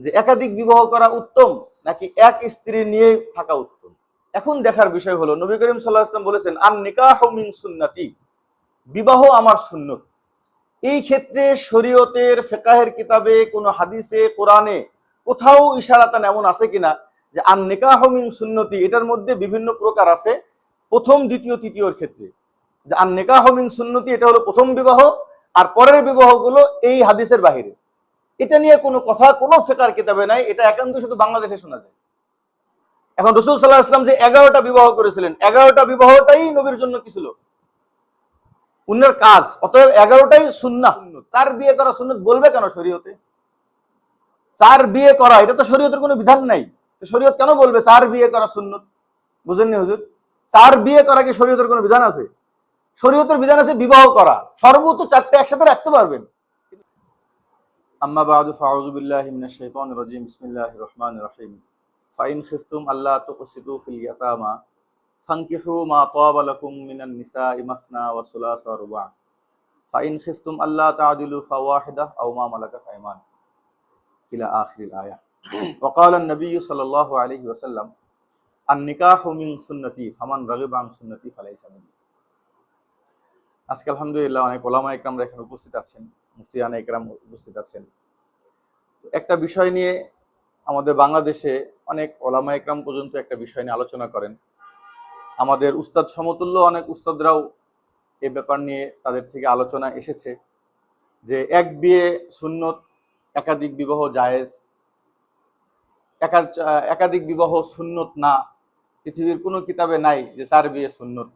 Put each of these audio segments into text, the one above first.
যে একাধিক বিবাহ করা উত্তম, নাকি এক স্ত্রী নিয়ে থাকা উত্তম? এখন দেখার বিষয় হলো, নবী করিম সাল্লাহ বলেছেন আন নিকাহ সুন্নাতি বিবাহ আমার সুন্নত। এই ক্ষেত্রে শরীয়তের ফেকাহের কিতাবে, কোনো হাদিসে, কোরআনে কোথাও ইশারাতান এমন আছে কিনা যে আন নিকাহ সুন্নতি, এটার মধ্যে বিভিন্ন প্রকার আছে, প্রথম, দ্বিতীয়, তৃতীয়র ক্ষেত্রে। যে আন নিকাহ সুন্নতি, এটা হলো প্রথম বিবাহ, আর পরের বিবাহগুলো এই হাদিসের বাহিরে। এটা নিয়ে কোনো কথা, কোনো ফেকার কিতাবে নাই, এটা একান্ত শুধু বাংলাদেশে শোনা যায়। এখন রসুল সাল্লাহ ইসলাম যে এগারোটা বিবাহ করেছিলেন, এগারোটা বিবাহটাই নবীর জন্য কি ছিল? উন্নের কাজ, অতএব এগারোটাই সুন্না চার বিয়ে করা সুন্নত বলবে কেন শরীয়তে? চার বিয়ে করা, এটা তো শরীয়তের কোনো বিধান নাই। তো শরীয়ত কেন বলবে চার বিয়ে করা সুন্নত? বুঝেননি হুজুর? চার বিয়ে করা কি শরীয়তের কোনো বিধান আছে? শরীয়তের বিধান আছে বিবাহ করা। সর্বোচ্চ চারটে একসাথে রাখতে পারবেন। أما بعد فأعوذ بالله من الشيطان الرجيم. بسم الله الرحمن الرحيم. فإن خفتم ألا تقسطوا في اليتامى فانكحوا ما طاب لكم من النساء مثنى وثلاث ورباع. فإن خفتم ألا تعدلوا فواحدة أو ما ملكت أيمانكم. إلى آخر الآية. وقال النبي صلى الله عليه وسلم النكاح من سنتي فمن رغب عن سنتي فليس مني. আজকে আলহামদুলিল্লাহ অনেক ওলামা একরামরা এখানে উপস্থিত আছেন মুফতিয়ানা একরাম উপস্থিত আছেন। একটা বিষয় নিয়ে আমাদের বাংলাদেশে অনেক ওলামা একরাম পর্যন্ত একটা বিষয় নিয়ে আলোচনা করেন। আমাদের উস্তাদ সমতুল্য অনেক উস্তাদরাও এ ব্যাপার নিয়ে তাদের থেকে আলোচনা এসেছে যে এক বিয়ে সুন্নত, একাধিক বিবাহ জায়েজ একা- একাধিক বিবাহ সুন্নত না, পৃথিবীর কোনো কিতাবে নাই যে চার বিয়ে সুন্নত।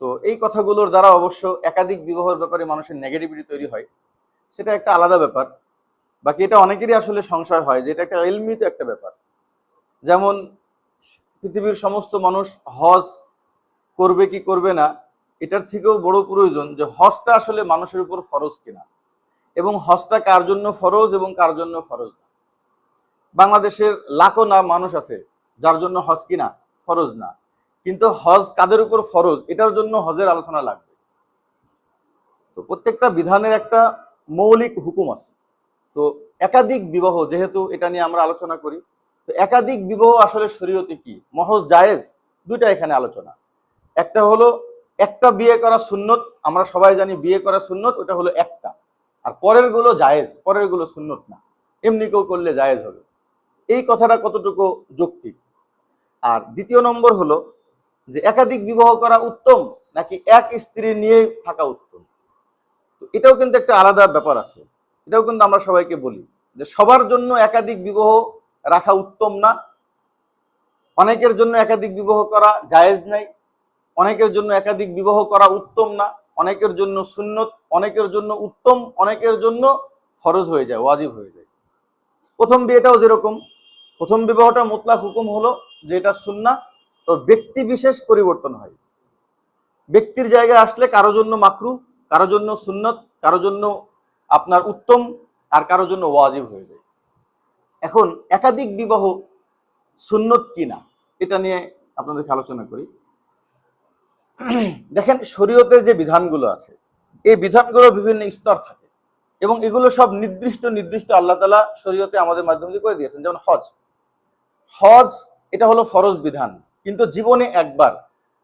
তো এই কথাগুলোর দ্বারা অবশ্য একাধিক বিবাহের ব্যাপারে মানুষের নেগেটিভিটি তৈরি হয়। সেটা একটা আলাদা ব্যাপার। বাকি এটা অনেকেরই আসলে সংশয় হয় যে এটা একটা এলমিত একটা ব্যাপার। যেমন পৃথিবীর সমস্ত মানুষ হজ করবে কি করবে না, এটার থেকেও বড় প্রয়োজন যে হজটা আসলে মানুষের উপর ফরজ কিনা। এবং হজটা কার জন্য ফরজ এবং কার জন্য ফরজ না? বাংলাদেশের লাখো না মানুষ আছে যার জন্য হজ কিনা ফরজ না। কিন্তু হজ কাদের উপর ফরজ? এটার জন্য হজের আলোচনা লাগবে। তো প্রত্যেকটা বিধানের একটা মৌলিক হুকুম আছে। তো একাধিক বিবাহ, যেহেতু এটা নিয়ে আমরা আলোচনা করি, তো একাধিক বিবাহ আসলে শরীয়তে কি? মহজ, জায়েজ, দুইটা এখানে আলোচনা। একটা হলো একটা বিয়ে করা সুন্নত, আমরা সবাই জানি বিয়ে করা সুন্নত, ওটা হলো একটা। আর পরেরগুলো জায়েজ পরেরগুলো সুন্নত না। এমনি কেউ করলে জায়েজ হবে। এই কথাটা কতটুকু যৌক্তিক? আর দ্বিতীয় নম্বর হলো যে একাধিক বিবাহ করা উত্তম, নাকি এক স্ত্রী নিয়ে থাকা উত্তম? তো এটাও কিন্তু একটা আলাদা ব্যাপার আছে। এটাও কিন্তু আমরা সবাইকে বলি যে সবার জন্য একাধিক বিবাহ রাখা উত্তম না। অনেকের জন্য একাধিক বিবাহ করা জায়েজ নাই। অনেকের জন্য একাধিক বিবাহ করা উত্তম না। অনেকের জন্য সুন্নত, অনেকের জন্য উত্তম, অনেকের জন্য ফরজ হয়ে যায়, ওয়াজিব হয়ে যায়। প্রথম বিয়েটাও যেরকম। প্রথম বিবাহটা মুতলাক হুকুম হলো যে এটা সুন্না তো ব্যক্তি বিশেষ পরিবর্তন হয়। ব্যক্তির জায়গায় আসলে কারও জন্য মাকরু, কারও জন্য সুন্নত, কারও জন্য আপনার উত্তম, আর কারও জন্য ওয়াজিব হয়ে যায়। এখন একাধিক বিবাহ সুন্নত কি না, এটা নিয়ে আপনাদেরকে আলোচনা করি। দেখেন, শরীয়তের যে বিধানগুলো আছে, এই বিধানগুলো বিভিন্ন স্তর থাকে, এবং এগুলো সব নির্দিষ্ট নির্দিষ্ট আল্লাহ তালা শরীয়তে আমাদের মাধ্যম করে দিয়েছেন? যেমন হজ। হজ, এটা হলো ফরজ বিধান। কিন্তু জীবনে একবার।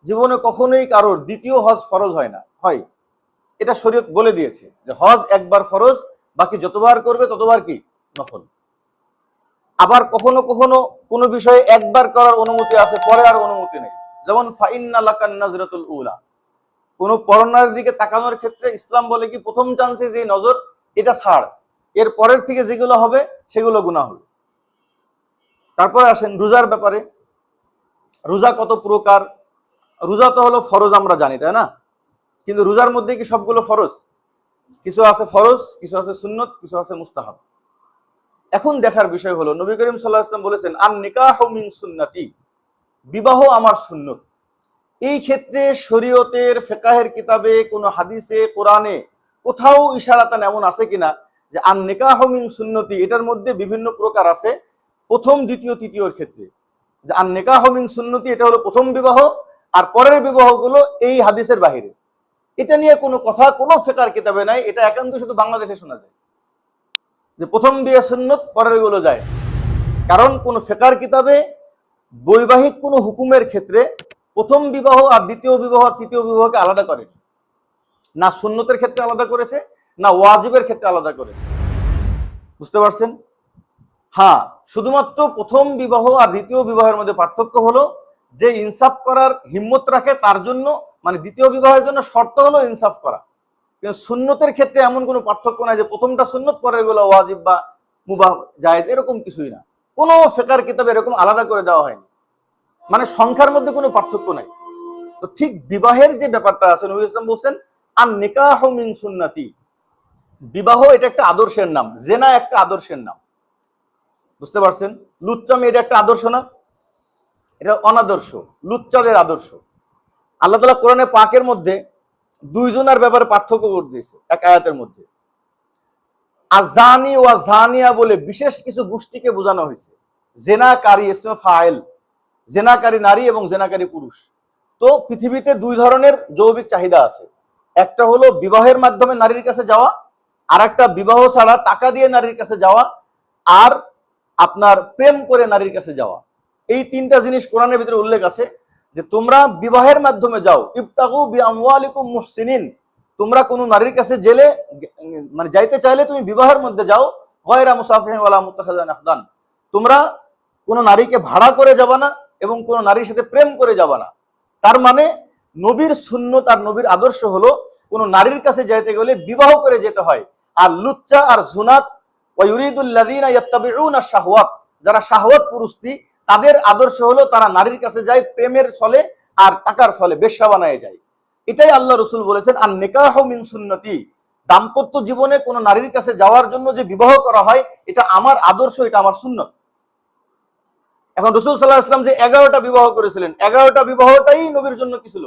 জীবনে কখনোই কারোর দ্বিতীয় হজ ফরজ হয় না। হয়। এটা শরীয়ত বলে দিয়েছে যে হজ একবার ফরজ, বাকি যতবার করবে ততবার কি? নফল। আবার কখনো কখনো কোনো বিষয়ে একবার করার অনুমতি আছে, পরে আর অনুমতি নেই। যেমন, ফাইন্না লাকান উলা। কোনো পরনার দিকে তাকানোর ক্ষেত্রে ইসলাম বলে কি, প্রথম চান্সে যে নজর, এটা ছাড়। এর পরের থেকে যেগুলো হবে, সেগুলো গুণা হবে তারপরে আসেন রোজার ব্যাপারে। রোজা কত প্রকার? রোজা তো হলো ফরজ আমরা জানি, তাই না? কিন্তু রোজার মধ্যে কি সবগুলো ফরজ? কিছু আছে ফরজ, কিছু আছে সুন্নত, কিছু আছে মুস্তাহাব। এখন দেখার বিষয় হলো, নবী করিম সাল্লাহ আসলাম বলেছেন আন নিকাহ মিন সুন্নাতি বিবাহ আমার সুন্নত। এই ক্ষেত্রে শরীয়তের ফেকাহের কিতাবে, কোনো হাদিসে, কোরআনে কোথাও ইশারাতান এমন আছে কিনা? যে আন নিকাহ মিন সুন্নতি, এটার মধ্যে বিভিন্ন প্রকার আছে, প্রথম, দ্বিতীয়, তৃতীয়র ক্ষেত্রে। যে আন নিকাহ মিন সুন্নতি, এটা হলো প্রথম বিবাহ, আর পরের বিবাহগুলো এই হাদিসের বাহিরে। এটা নিয়ে কোনো কথা, কোনো ফেকার কিতাবে নাই, এটা একান্ত শুধু বাংলাদেশে শোনা যায়। যে প্রথম বিয়ে সুন্নত, পরেরগুলো যায় কারণ কোন ফেকার কিতাবে, বৈবাহিক কোনো হুকুমের ক্ষেত্রে প্রথম বিবাহ আর দ্বিতীয় বিবাহ, তৃতীয় বিবাহকে আলাদা করে। না সুন্নতের ক্ষেত্রে আলাদা করেছে, না ওয়াজিবের ক্ষেত্রে আলাদা করেছে। বুঝতে পারছেন? হ্যাঁ শুধুমাত্র প্রথম বিবাহ আর দ্বিতীয় বিবাহের মধ্যে পার্থক্য হলো যে ইনসাফ করার হিম্মত রাখে তার জন্য মানে দ্বিতীয় বিবাহের জন্য শর্ত হলো ইনসাফ করা। কিন্তু সুন্নতের ক্ষেত্রে এমন কোনো পার্থক্য নাই যে প্রথমটা সুন্নত, পরেরগুলো ওয়াজিব বা মুবাহ, জায়েজ, এরকম কিছুই না। কোনো ফেকার কিতাবে এরকম আলাদা করে দেওয়া হয়নি। মানে সংখ্যার মধ্যে কোনো পার্থক্য নাই। তো ঠিক বিবাহের যে ব্যাপারটা আছে, নবী ইসলাম বলছেন আর নিকাহ মিন সুন্নাতি। বিবাহ এটা একটা আদর্শের নাম, জেনা একটা আদর্শের নাম। বুঝতে পারছেন? লুচ্চামি এটা একটা আদর্শ না? এটা অনাদর্শ, লুচ্চাদের আদর্শ। আল্লাহ তালা কোরআনে পাকের মধ্যে দুইজনের ব্যাপারে পার্থক্য করে দিয়েছে, এক আয়াতের মধ্যে। আজানি ও জানিয়া বলে বিশেষ কিছু গোষ্ঠীকে বোঝানো হয়েছে। জেনাকারী ইসমে ফাইল জেনাকারী নারী এবং জেনাকারী পুরুষ। তো পৃথিবীতে দুই ধরনের যৌবিক চাহিদা আছে। একটা হলো বিবাহের মাধ্যমে নারীর কাছে যাওয়া আর একটা বিবাহ ছাড়া টাকা দিয়ে নারীর কাছে যাওয়া, আর আপনার প্রেম করে নারীর কাছে যাওয়া। এই তিনটা জিনিস কোরআনের ভিতরে উল্লেখ আছে যে তোমরা বিবাহের মাধ্যমে যাও। ইবতাগু বি মুহসিনিন। তোমরা কোনো নারীর কাছে জেলে মানে যাইতে চাইলে তুমি বিবাহের মধ্যে যাও। গয়রা মুসাফিহিন ওয়ালা তোমরা কোনো নারীকে ভাড়া করে যাবা না এবং কোনো নারীর সাথে প্রেম করে যাবা না। তার মানে নবীর শূন্য তার নবীর আদর্শ হলো কোনো নারীর কাছে যাইতে গেলে বিবাহ করে যেতে হয়। আর লুচ্চা আর জুনাত যারা শাহওয়াত পুরুষটি, তাদের আদর্শ হলো তারা নারীর কাছে যায়, প্রেমের ছলে আর টাকার ছলে, বেশ্যা বানায় যায়। এটাই আল্লাহ রসুল বলেছেন আর নিকাহ মিন সুন্নতি। দাম্পত্য জীবনে কোনো নারীর কাছে যাওয়ার জন্য যে বিবাহ করা হয়, এটা আমার আদর্শ, এটা আমার সুন্নত। এখন রসুল সাল্লাহ ইসলাম যে এগারোটা বিবাহ করেছিলেন, এগারোটা বিবাহটাই নবীর জন্য কি ছিল?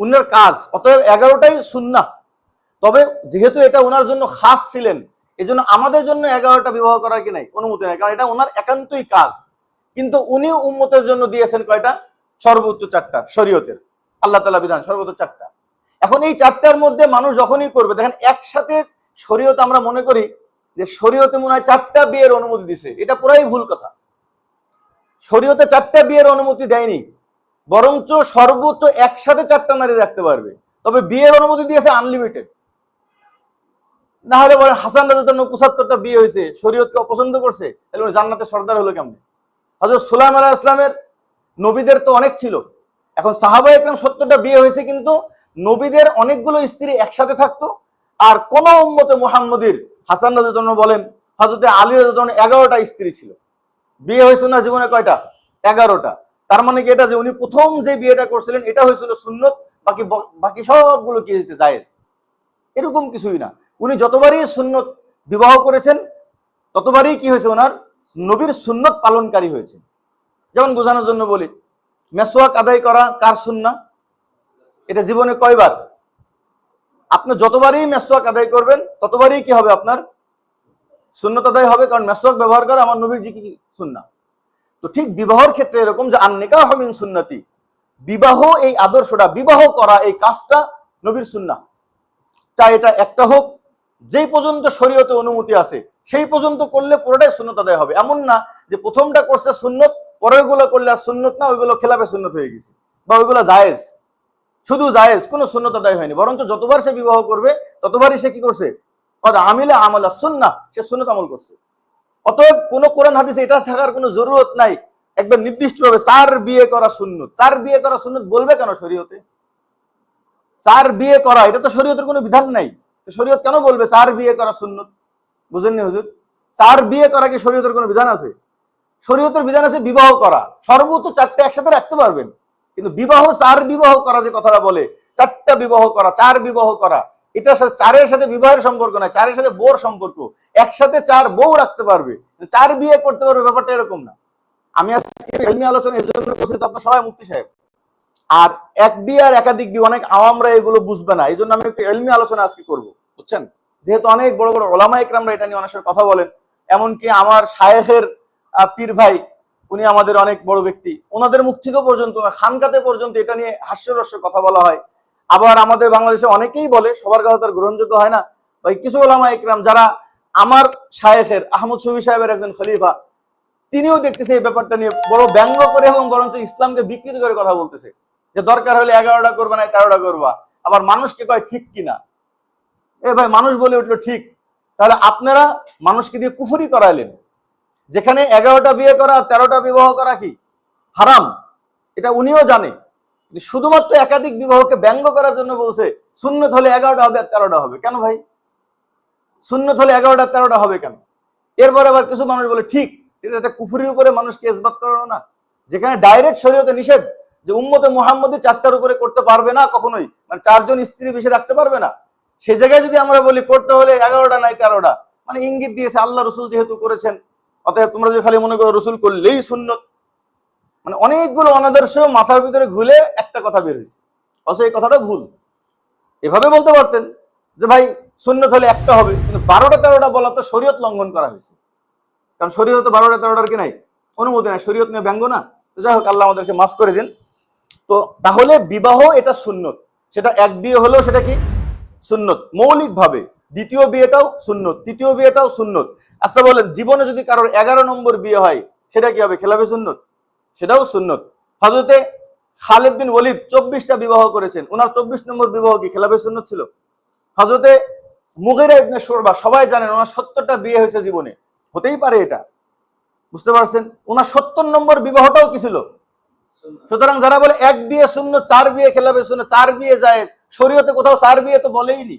উনার কাজ, অতএব এগারোটাই সুন্না তবে যেহেতু এটা ওনার জন্য খাস ছিলেন এই জন্য আমাদের জন্য এগারোটা বিবাহ করার কি নাই? অনুমতি নাই। কারণ এটা ওনার একান্তই কাজ। কিন্তু উনি উম্মতের জন্য দিয়েছেন কয়টা? সর্বোচ্চ চারটা, শরীয়তের। আল্লাহ তালা বিধান, সর্বোচ্চ চারটা। এখন এই চারটার মধ্যে মানুষ যখনই করবে, দেখেন একসাথে শরীয়ত আমরা মনে করি যে শরীয়তে মনে হয় চারটা বিয়ের অনুমতি দিছে। এটা পুরাই ভুল কথা। শরীয়তে চারটা বিয়ের অনুমতি দেয়নি। বরঞ্চ সর্বোচ্চ একসাথে চারটা নারী রাখতে পারবে। তবে বিয়ের অনুমতি দিয়েছে আনলিমিটেড না হলে বলেন হাসান রাজার জন্য পঁচাত্তরটা বিয়ে হয়েছে শরীয়তকে অপছন্দ করছে? তাহলে জান্নাতে সর্দার হলো কেমন? হজরত সুলাইম আলাহ ইসলামের নবীদের তো অনেক ছিল। এখন সাহাবা একরাম সত্তরটা বিয়ে হয়েছে কিন্তু নবীদের অনেকগুলো স্ত্রী একসাথে থাকতো। আর কোন উম্মতে মোহাম্মদীর হাসান রাজার জন্য বলেন হজরতে আলী রাজার জন্য এগারোটা স্ত্রী ছিল। বিয়ে হয়েছিল না জীবনে কয়টা? এগারোটা। তার মানে কি এটা যে উনি প্রথম যে বিয়েটা করছিলেন, এটা হয়েছিল সুন্নত, বাকি বাকি সবগুলো কি হয়েছে? জায়েজ। এরকম কিছুই না। উনি যতবারই সুন্নত বিবাহ করেছেন, ততবারই কি হয়েছে ওনার? নবীর সুন্নত পালনকারী হয়েছে। যেমন বোঝানোর জন্য বলি মেসোয়াক আদায় করা কার সুন্না? এটা জীবনে কয়বার? আপনি যতবারই মেসোয়াক আদায় করবেন, ততবারই কি হবে আপনার? সুন্নত আদায় হবে, কারণ মেসোয়াক ব্যবহার করা আমার নবীর জি কি সুন্না? তো ঠিক বিবাহর ক্ষেত্রে এরকম যে আন্নিকা হমিন সুন্নতি, বিবাহ এই আদর্শটা, বিবাহ করা এই কাজটা নবীর সুন্না। চাই এটা একটা হোক যেই পর্যন্ত শরীয়তে অনুমতি আছে, সেই পর্যন্ত করলে পুরোটাই সুন্নত আদায় হবে। এমন না যে প্রথমটা করছে সুন্নত পরেরগুলো করলে আর সুন্নত না, ওইগুলো খেলাপে সুন্নত হয়ে গেছে বা ওইগুলো জায়েজ। শুধু জায়েজ, কোনো সুন্নত আদায় হয়নি। বরঞ্চ যতবার সে বিবাহ করবে, ততবারই সে কি করছে? আমিলে আমলা সুন্না সে সুন্নত আমল করছে। অতএব কোন কোরআন হাদিসে এটা থাকার কোনো জরুরত নাই। একবার নির্দিষ্টভাবে চার বিয়ে করা সুন্নত। চার বিয়ে করা সুন্নত বলবে কেন শরীয়তে? চার বিয়ে করা, এটা তো শরীয়তের কোনো বিধান নাই। শরীয়ত কেন বলবে চার বিয়ে করা সুন্নত? বুঝেননি হুজুর? চার বিয়ে করা কি শরীয়তের কোনো বিধান আছে? শরীয়তের বিধান আছে বিবাহ করা। সর্বোচ্চ চারটে একসাথে রাখতে পারবেন। কিন্তু বিবাহ চার বিবাহ করা যে কথাটা বলে, চারটা বিবাহ করা, চার বিবাহ করা এটা চারের সাথে বিবাহের সম্পর্ক না চারের সাথে বোর সম্পর্ক, একসাথে চার বউ রাখতে পারবে। চার বিয়ে করতে পারবে, ব্যাপারটা এরকম না। আমি আজকে আলোচনা এই জন্য আপনার সবাই মুক্তি সাহেব। আর এক বিয়ে আর একাধিক বিয়ে অনেক আওয়ামরা এগুলো বুঝবে না। এই জন্য আমি একটু এলমি আলোচনা আজকে করব, বুঝছেন? যেহেতু অনেক বড় বড় ওলামা একরামরা এটা নিয়ে অনেক কথা বলেন, এমনকি আমার শায়েখের পীর ভাই, উনি আমাদের অনেক বড় ব্যক্তি। ওনাদের মুখ থেকে পর্যন্ত খানকাতে পর্যন্ত এটা নিয়ে হাস্যরস্য কথা বলা হয়। আবার আমাদের বাংলাদেশে অনেকেই বলে, সবার কথা তার গ্রহণযোগ্য হয় না, ওই কিছু ওলামা একরাম যারা আমার শায়েখের, আহমদ শফি সাহেবের একজন খলিফা, তিনিও দেখতেছে এই ব্যাপারটা নিয়ে বড় ব্যঙ্গ করে এবং বরঞ্চ ইসলামকে বিকৃত করে কথা বলতেছে। যে দরকার হলে এগারোটা করবা না তেরোটা করবা। আবার মানুষকে কয়, ঠিক কিনা? এ ভাই, মানুষ বলে উঠল, ঠিক। তাহলে আপনারা মানুষকে দিয়ে কুফুরি করাইলেন। যেখানে এগারোটা বিয়ে করা, তেরোটা বিবাহ করা কি? হারাম। এটা উনিও জানে। শুধুমাত্র একাধিক বিবাহকে ব্যঙ্গ করার জন্য বলছে শূন্যত হলে এগারোটা হবে আর তেরোটা হবে। কেন ভাই? শূন্যত হলে এগারোটা, তেরোটা হবে কেন? এরপর আবার কিছু মানুষ বলে, ঠিক, এটা একটা কুফুরির উপরে মানুষকে ইসবাত করানো না? যেখানে ডাইরেক্ট শরীয়তে নিষেধ যে উম্মতে মোহাম্মদী চারটার উপরে করতে পারবে না কখনোই। মানে চারজন স্ত্রী বেশি রাখতে পারবে না। সে জায়গায় যদি আমরা বলি করতে হলে এগারোটা নাই তেরোটা মানে ইঙ্গিত দিয়েছে আল্লাহ রসুল যেহেতু করেছেন, অতএব তোমরা যদি খালি মনে করো রসুল করলেই শূন্য মানে অনেকগুলো অনাদর্শ মাথার ভিতরে ঘুলে একটা কথা বের হয়েছে। অথচ এই কথাটা ভুল। এভাবে বলতে পারতেন যে ভাই, সুন্নত হলে একটা হবে, কিন্তু বারোটা তেরোটা বলা তো শরীয়ত লঙ্ঘন করা হয়েছে। কারণ শরীয়ত বারোটা তেরোটার কি নাই? অনুমতি নাই। শরীয়ত নিয়ে ব্যঙ্গ না। যাই হোক, আল্লাহ আমাদেরকে মাফ করে দিন। তো তাহলে বিবাহ এটা সুন্নত। সেটা এক বিয়ে হলেও সেটা কি? সুন্নত। মৌলিক ভাবে দ্বিতীয় বিয়েটাও সুন্নত, তৃতীয় বিয়েটাও সুন্নত। আচ্ছা বলেন, জীবনে যদি কারোর এগারো নম্বর বিয়ে হয়, সেটা কি হবে? খেলাফে সুন্নত? সেটাও সুন্নত। হজরতে খালিদ বিন ওলিদ চব্বিশটা বিবাহ করেছেন। ওনার চব্বিশ নম্বর বিবাহ কি খেলাফে সুন্নত ছিল? হজরতে মুগেরা ইবনে শোরবা, সবাই জানেন ওনার সত্তরটা বিয়ে হয়েছে জীবনে। হতেই পারে এটা। বুঝতে পারছেন? ওনার সত্তর নম্বর বিবাহটাও কি ছিল? সুতরাং যারা বলে এক বিয়ে শূন্য, চার বিয়ে খেলাবে শূন্য, চার বিয়ে যায় শরীয়তে কোথাও চার বিয়ে তো বলেইনি।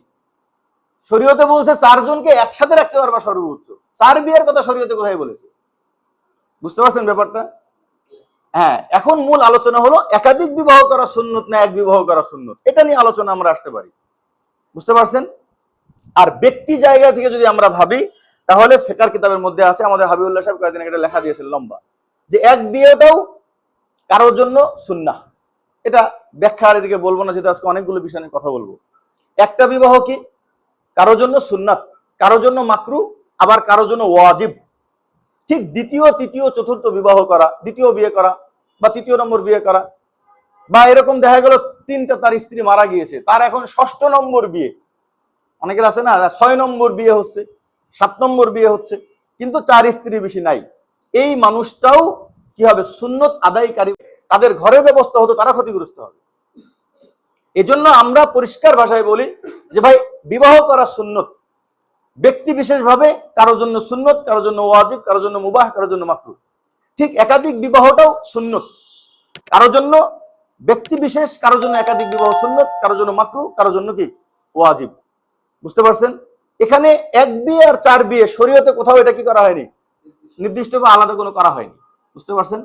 শরীয়তে বলছে চারজনকে একসাথে রাখতে পারবা সর্বোচ্চ। চার বিয়ের কথা শরীয়তে কোথায় বলেছে? বুঝতে পারছেন ব্যাপারটা? হ্যাঁ এখন মূল আলোচনা হলো একাধিক বিবাহ করা সুন্নত না এক বিবাহ করা সুন্নত। এটা নিয়ে আলোচনা আমরা আসতে পারি। বুঝতে পারছেন? আর ব্যক্তি জায়গা থেকে যদি আমরা ভাবি, তাহলে ফেকার কিতাবের মধ্যে আছে, আমাদের হাবিবুল্লাহ সাহেব কয়েকদিন একটা লেখা দিয়েছেন লম্বা, যে এক বিয়েটাও কারোর জন্য সুন্না। এটা ব্যাখ্যা আর এদিকে বলব না, যেহেতু আজকে অনেকগুলো বিষয় নিয়ে কথা বলব। একটা বিবাহ কি? কারোর জন্য সুন্নাত, কারোর জন্য মাকরু, আবার কারোর জন্য ওয়াজিব। ঠিক দ্বিতীয়, তৃতীয়, চতুর্থ বিবাহ করা, দ্বিতীয় বিয়ে করা, বা তৃতীয় নম্বর বিয়ে করা, বা এরকম দেখা গেল তিনটা তার স্ত্রী মারা গিয়েছে, তার এখন ষষ্ঠ নম্বর বিয়ে। অনেকের আছে না, ছয় নম্বর বিয়ে হচ্ছে, সাত নম্বর বিয়ে হচ্ছে, কিন্তু চার স্ত্রী বেশি নাই। এই মানুষটাও কি হবে? সুন্নত আদায়কারী তাদের ঘরের ব্যবস্থা হতো, তারা ক্ষতিগ্রস্ত হবে। এজন্য আমরা পরিষ্কার ভাষায় বলি যে ভাই, বিবাহ করা সুন্নত। ব্যক্তি বিশেষ ভাবে কারোর জন্য সুন্নত, কারোর জন্য ওয়াজিব, কারোর জন্য মুবাহ, কারোর জন্য মাকরু ঠিক একাধিক বিবাহটাও সুন্নত। কারোর জন্য ব্যক্তি বিশেষ, কারোর জন্য একাধিক বিবাহ সুন্নত, কারোর জন্য মাকরু কারোর জন্য কি? ওয়াজিব। বুঝতে পারছেন? এখানে এক বিয়ে আর চার বিয়ে, শরীয়তে কোথাও এটা কি করা হয়নি? নির্দিষ্ট বা আলাদা কোনো করা হয়নি। বুঝতে পারছেন?